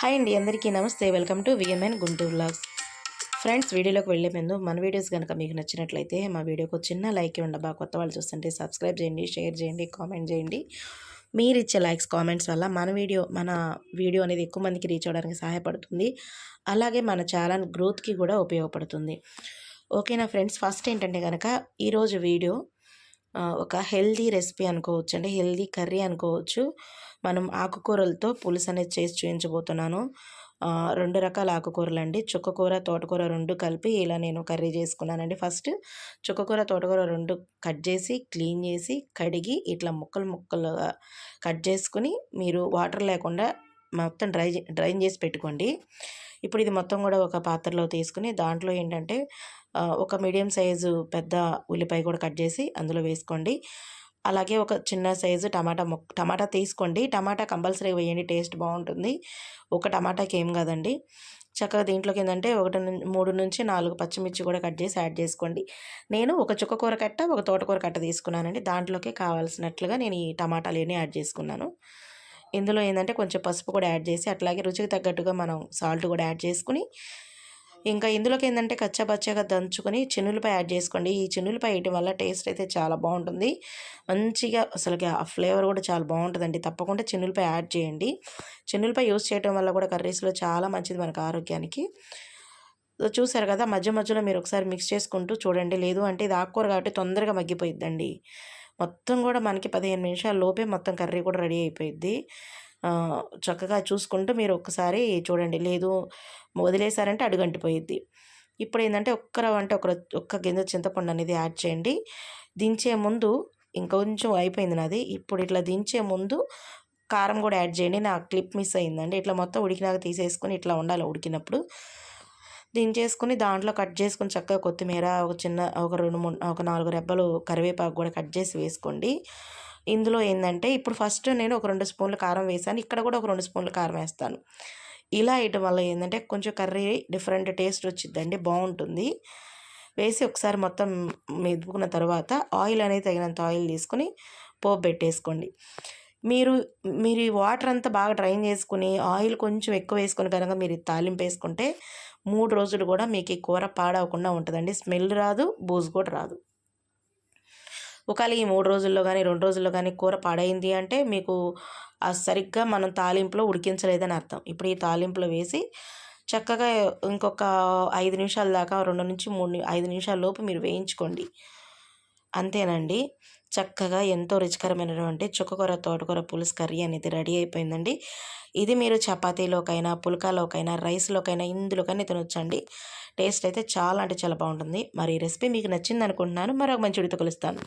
Hi అండి అందరికీ నమస్తే. Welcome to VMN Guntur vlogs friends వీడియోలోకి వెళ్ళే ముందు మన వీడియోస్ కనుక మీకు నచ్చినట్లయితే మా వీడియోకి చిన్న లైక్ ఇవ్వండి. బాగా కొత్త వాళ్ళు చూస్తుంటే సబ్స్క్రైబ్ చేయండి షేర్ చేయండి కామెంట్ చేయండి. మీరు ఇచ్చే లైక్స్ కామెంట్స్ వల్ల మన వీడియో మన వీడియో అనేది ఎక్కువ మందికి రీచ్ అవ్వడానికి సహాయపడుతుంది. అలాగే మన ఛానల్ గ్రోత్కి కూడా ఉపయోగపడుతుంది. ఓకేనా ఫ్రెండ్స్ ఫస్ట్ ఏంటంటే కనుక ఈరోజు వీడియో ఒక హెల్దీ రెసిపీ అనుకోవచ్చు అండి హెల్దీ కర్రీ అనుకోవచ్చు. మనం ఆకుకూరలతో పులుసు అనేది చేసి చూపించబోతున్నాను రెండు రకాల ఆకుకూరలు అండి చుక్కకూర తోటకూర రెండు కలిపి ఇలా నేను కర్రీ చేసుకున్నానండి. ఫస్ట్ చుక్కకూర తోటకూర రెండు కట్ చేసి క్లీన్ చేసి కడిగి ఇట్లా ముక్కలు ముక్కలుగా కట్ చేసుకుని మీరు వాటర్ లేకుండా మొత్తం డ్రై డ్రైన్ చేసి పెట్టుకోండి. ఇప్పుడు ఇది మొత్తం కూడా ఒక పాత్రలో తీసుకుని దాంట్లో ఏంటంటే ఒక మీడియం సైజు పెద్ద ఉల్లిపాయ కూడా కట్ చేసి అందులో వేసుకోండి. అలాగే ఒక చిన్న సైజు టమాటా మొక్క టమాటా తీసుకోండి. టమాటా కంపల్సరీ వేయండి టేస్ట్ బాగుంటుంది. ఒక టమాటాకి ఏం కాదండి. చక్కగా దీంట్లోకి ఏంటంటే ఒకటి మూడు నుంచి నాలుగు పచ్చిమిర్చి కూడా కట్ చేసి యాడ్ చేసుకోండి. నేను ఒక చుక్కకూర కట్ట ఒక తోటకూర కట్ట తీసుకున్నానండి. దాంట్లోకి కావాల్సినట్లుగా నేను ఈ టమాటాలు యాడ్ చేసుకున్నాను. ఇందులో ఏంటంటే కొంచెం పసుపు కూడా యాడ్ చేసి అట్లాగే రుచికి తగ్గట్టుగా మనం సాల్ట్ కూడా యాడ్ చేసుకుని ఇంకా ఇందులోకి ఏంటంటే కచ్చాపచ్చాగా దంచుకొని చిన్నులపై యాడ్ చేసుకోండి. ఈ చిన్నులపై వేయటం వల్ల టేస్ట్ అయితే చాలా బాగుంటుంది. మంచిగా అసలుకి ఆ ఫ్లేవర్ కూడా చాలా బాగుంటుందండి. తప్పకుండా చిన్నులపై యాడ్ చేయండి. చిన్నులపై యూస్ చేయడం వల్ల కూడా కర్రీస్లో చాలా మంచిది మనకు ఆరోగ్యానికి. చూసారు కదా మధ్య మధ్యలో మీరు ఒకసారి మిక్స్ చేసుకుంటూ చూడండి. లేదు అంటే ఇది ఆకుకూర కాబట్టి తొందరగా మగ్గిపోయిద్దండి. మొత్తం కూడా మనకి పదిహేను నిమిషాల లోపే మొత్తం కర్రీ కూడా రెడీ అయిపోయింది చక్కగా చూసుకుంటూ మీరు ఒక్కసారి చూడండి. లేదు వదిలేసారంటే అడుగంటిపోయిద్ది. ఇప్పుడు ఏంటంటే ఒక్కర అంటే ఒక ఒక్క గింజ చింతపండు అనేది యాడ్ చేయండి. దించే ముందు ఇంకొంచెం అయిపోయింది నాది. ఇప్పుడు ఇట్లా దించే ముందు కారం కూడా యాడ్ చేయండి. నా క్లిప్ మిస్ అయిందండి. ఇట్లా మొత్తం ఉడికినాక తీసేసుకొని ఇట్లా ఉండాలి ఉడికినప్పుడు. దించేసుకుని దాంట్లో కట్ చేసుకుని చక్కగా కొత్తిమీర ఒక చిన్న ఒక రెండు మూడు ఒక నాలుగు రెబ్బలు కరివేపాకు కూడా కట్ చేసి వేసుకోండి. ఇందులో ఏంటంటే ఇప్పుడు ఫస్ట్ నేను ఒక రెండు స్పూన్లు కారం వేసాను. ఇక్కడ కూడా ఒక రెండు స్పూన్లు కారం వేస్తాను. ఇలా వేయటం వల్ల ఏంటంటే కొంచెం కర్రీ డిఫరెంట్ టేస్ట్ వచ్చిందండి బాగుంటుంది. వేసి ఒకసారి మొత్తం మెదుపుకున్న తర్వాత ఆయిల్ అనేది తగినంత ఆయిల్ తీసుకొని పోపు పెట్టేసుకోండి. మీరు మీరు ఈ వాటర్ అంతా బాగా డ్రైన్ చేసుకుని ఆయిల్ కొంచెం ఎక్కువ వేసుకుని కనుక మీరు తాలింపు వేసుకుంటే మూడు రోజులు కూడా మీకు ఈ కూర పాడవకుండా ఉంటుందండి. స్మెల్ రాదు బూజు కూడా రాదు. ఒకవేళ ఈ మూడు రోజుల్లో కానీ రెండు రోజుల్లో కానీ కూర పాడైంది అంటే మీకు సరిగ్గా మనం తాలింపులో ఉడికించలేదని అర్థం. ఇప్పుడు ఈ తాలింపులో వేసి చక్కగా ఇంకొక ఐదు నిమిషాల దాకా రెండు నుంచి మూడు ఐదు నిమిషాల లోపు మీరు వేయించుకోండి. అంతేనండి. చక్కగా ఎంతో రుచికరమైనటువంటి చుక్కకూర తోటకూర పులుసు కర్రీ అనేది రెడీ అయిపోయిందండి. ఇది మీరు చపాతీలోకైనా పుల్కాలోకైనా రైస్లోకైనా ఇందులోకైనా తినొచ్చండి. టేస్ట్ అయితే చాలా అంటే చాలా బాగుంటుంది. మరి ఈ రెసిపీ మీకు నచ్చింది అనుకుంటున్నాను మరొక మంచి ఉడితో కలుస్తాను.